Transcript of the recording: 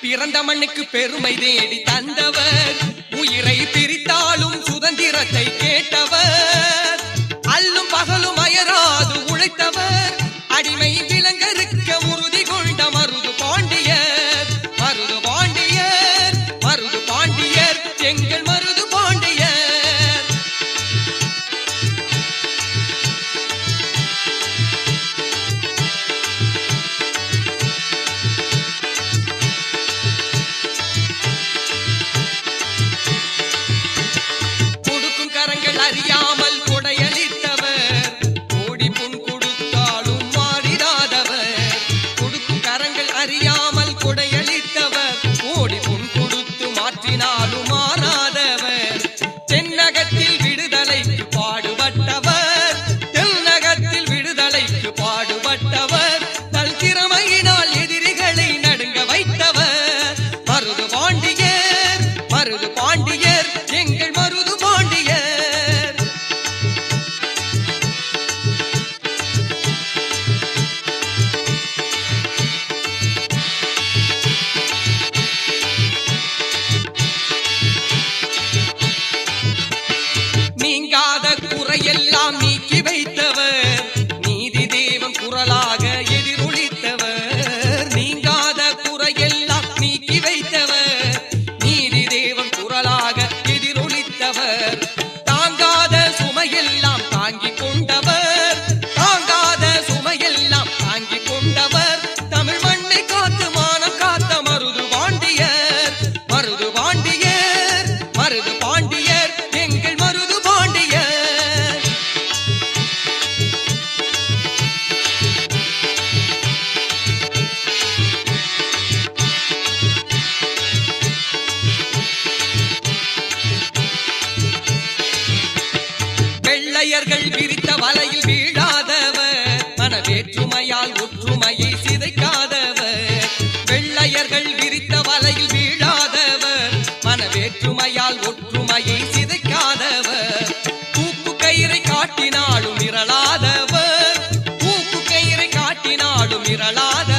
பிறந்த மண்ணுக்கு பெருமை தேடி தந்தவர். உயிரை குறையாமல் குடையளித்தவர். ஓடி பொன் கொடுத்து மாற்றினாலும் மாறாதவர். சென்னகத்தில் விடுதலைக்கு பாடுபட்டவர். தென்னகத்தில் விடுதலைக்கு பாடு தாங்காத சுமையெல்லாம் தாங்கிக் கொண்டவர். தாங்காத சுமையெல்லாம் தாங்கிக் கொண்டவர். தமிழ் மண்ணை காத்து மானம் காத்த மருது பாண்டியர். மருது பாண்டியர் மருது சிந்தையர்கள் விரித்த வலையில் வீழாதவர். மனவேற்றுமையால் ஒற்றுமையை சிதைக்காதவர். வெள்ளையர்கள் விரித்த வலையில் வீழாதவர். மனவேற்றுமையால் ஒற்றுமையை சிதைக்காதவர். கூப்பு கயிறை காட்டினாலும் இறலாதவர் கூப்பு கயிறை காட்டினாலும் இறலாதவர்